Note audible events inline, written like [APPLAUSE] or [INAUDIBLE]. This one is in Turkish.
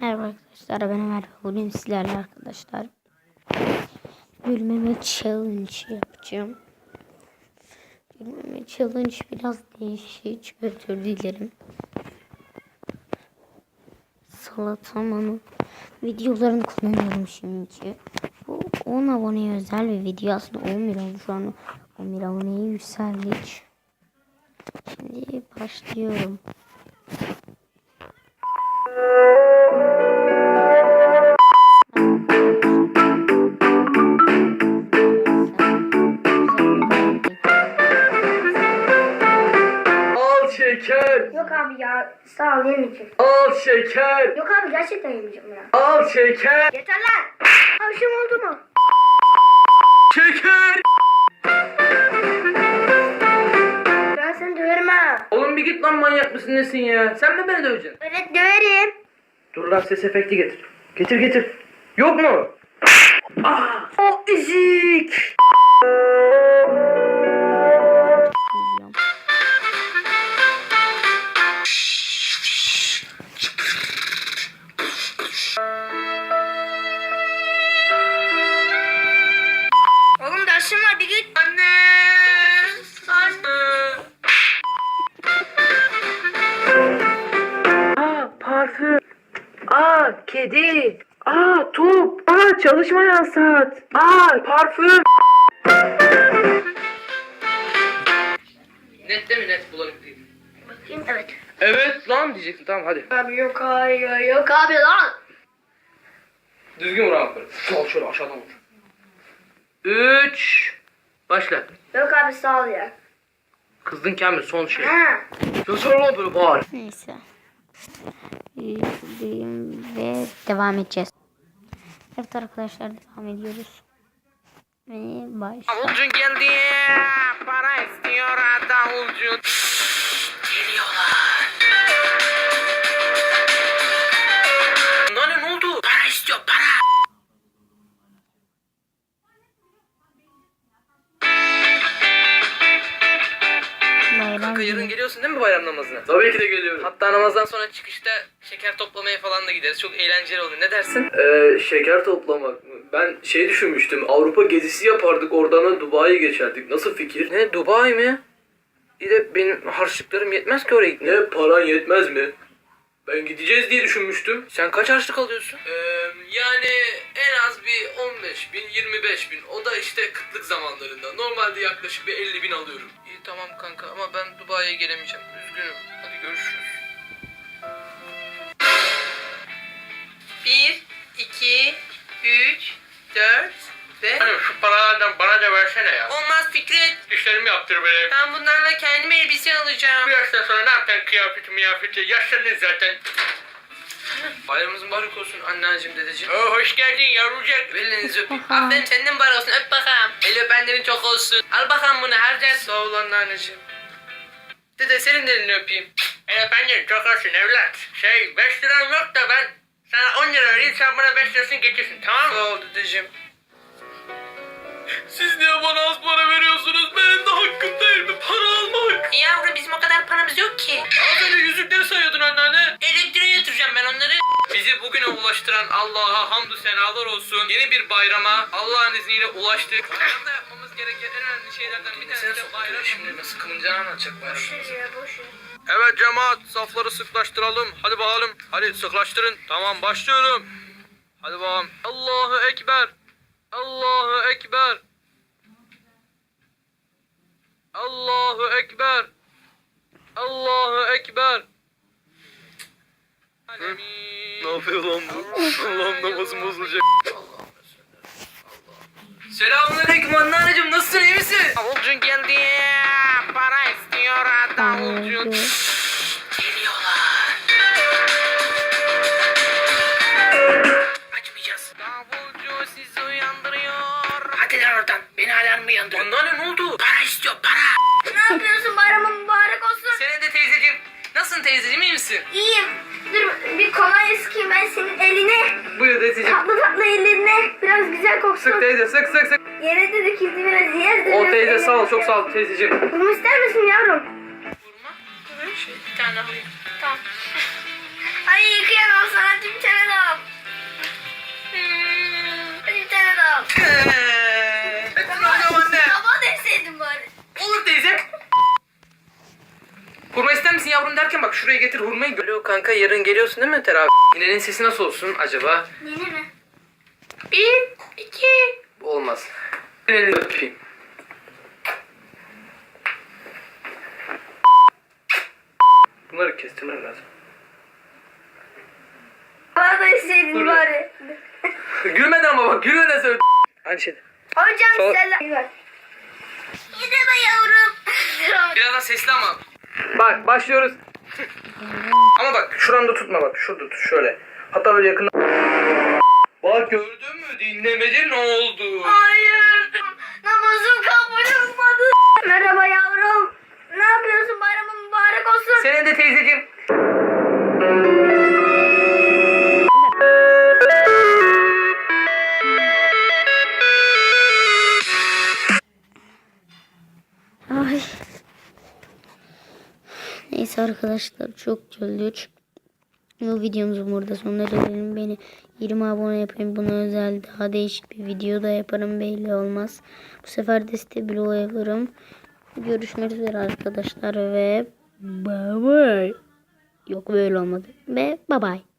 Merhaba arkadaşlar ben Ömer. Bugün sizlerle arkadaşlar gülmeme challenge yapacağım. Gülmeme challenge biraz değişik. Özür dilerim. Salatamanın videolarını kullanıyorum şimdi. Bu 10 aboneye özel bir video aslında 11 oldu şu an 11 aboneye yükseldik. Şimdi başlıyorum. Al şeker, Yok abi ya sağ ol yemeyeceğim. al şeker, Yok abi gerçekten yemeyeceğim ya. al şeker, Yeter lan. Akşam oldu manyak mısın nesin ya? Sen mi beni döveceksin? Evet döverim. Dur lan ses efekti getir. Getir getir. Yok mu? Ah, o ezik. Kedi. Aa top. Aa çalışmayan saat. Aa parfüm. Net mi net bulanık değil? Bakayım evet. Evet lan diyeceksin tamam hadi. Abi yok hayır yok abi lan. Düzgün vur abi. Sol şöyle aşağıdan vur. Üç. Başla. Yok abi sağ ol ya. Kızdın Kamil son şey. Ha. Nasıl lan böyle bağır. Neyse. Yükleyeyim ve devam edeceğiz. Evet arkadaşlar devam ediyoruz. Ve başla. Davulcu geldi. Para istiyor davulcu. Namazına? Tabii ki de geliyorum. Hatta namazdan sonra çıkışta şeker toplamaya falan da gideriz. Çok eğlenceli olur. Ne dersin? Ee, şeker toplamak mı? Ben şey düşünmüştüm. Avrupa gezisi yapardık. Oradan da Dubai'ye geçerdik. Nasıl fikir? Ne Dubai mi? Bir de benim harçlıklarım yetmez ki oraya gitmeye. Ne paran yetmez mi? Ben gideceğiz diye düşünmüştüm. Sen kaç harçlık alıyorsun? Ee, yani en az bir 15 bin, 25 bin. O da işte kıtlık zamanlarında. Normalde yaklaşık bir 50 bin alıyorum. İyi tamam kanka ama ben Dubai'ye gelemeyeceğim. Üzgünüm. Hadi görüşürüz. 1, 2, 3, 4, 5, Fikret. Dişlerimi yaptır beni. Ben bunlarla kendime elbise alacağım. Bu yaştan sonra ne yapacaksın kıyafeti miyafeti? Yaşlandın zaten. Bayramımız mübarek olsun anneciğim dedeciğim. Oo, hoş geldin yavrucak. Elinizi öpeyim. [LAUGHS] Aferin senden mübarek olsun. Öp bakalım. El öpenlerin çok olsun. Al bakalım bunu harcarsın. Sağ ol anneciğim. Dede senin de elini öpeyim. El öpenlerin çok olsun evlat. Şey 5 liram yok da ben sana 10 lira vereyim sen bana 5 lirasını getirsin tamam mı? Sağ ol dedeciğim. Siz niye bana az para veriyorsunuz? Benim de hakkım değil mi para almak? Yavrum bizim o kadar paramız yok ki. Az önce yüzükleri sayıyordun anneanne. Elektriğe yatıracağım ben onları. Bizi bugüne ulaştıran Allah'a hamdü senalar olsun. Yeni bir bayrama Allah'ın izniyle ulaştık. Bayramda yapmamız gereken en önemli şeylerden bir tanesi de bayram. Şimdi nasıl kılınacağını anlatacak bayram. Boş ver ya boş ver. Evet cemaat safları sıklaştıralım. Hadi bakalım. Hadi sıklaştırın. Tamam başlıyorum. Hadi bakalım. Allahu Ekber. Allahu Ekber. Allahu Ekber. Allahu Ekber. Ne yapıyor lan bu? Allah'ım namazım bozulacak. Selamünaleyküm anneanneciğim nasılsın iyi misin? Davulcu geldi. Para istiyor davulcu. Nasılsın teyzeciğim iyi misin? İyiyim. Dur bir kolonya sıkayım ben senin eline. Buyur teyzeciğim. Tatlı tatlı ellerine biraz güzel koksun. Sık teyze sık sık sık. Yere de döküldü biraz yer de. O teyze sağ ol çok sağ ol teyzeciğim. Bunu ister misin yavrum? Vurma. Hı? Şey, bir tane alayım. Tamam. [LAUGHS] Ay yıkayamam sana tüm tane daha. Hmm, bir tane daha. Hmm, şuraya getir hurmayı. Alo kanka yarın geliyorsun değil mi teravih? Ninenin sesi nasıl olsun acaba? Nene mi? Bir, iki. Bu olmaz. Elini öpeyim. Bunları kestirmem lazım. Bana da isteydin Dur. bari. [LAUGHS] gülmeden ama bak gülmeden söyle. Aynı şey. Hocam Sol- selam. Gideme yavrum. Biraz daha sesli ama. Bak başlıyoruz. Ama bak şuranda tutma bak. Şurada tut şöyle. Hatta böyle yakın. Bak gördün mü? Dinlemece ne oldu? Hayır. Namazım kabul olmadı. Merhaba yavrum. Ne yapıyorsun? Bayramın mübarek olsun. Senin de teyzeciğim. Ay. Neyse arkadaşlar çok güldük. Bu videomuzun burada sonuna gelelim. Beni 20 abone yapın. Buna özel daha değişik bir video da yaparım. Belli olmaz. Bu sefer de size bloğa yaparım. Görüşmek üzere arkadaşlar ve bye bye. Yok böyle olmadı. Ve bye bye.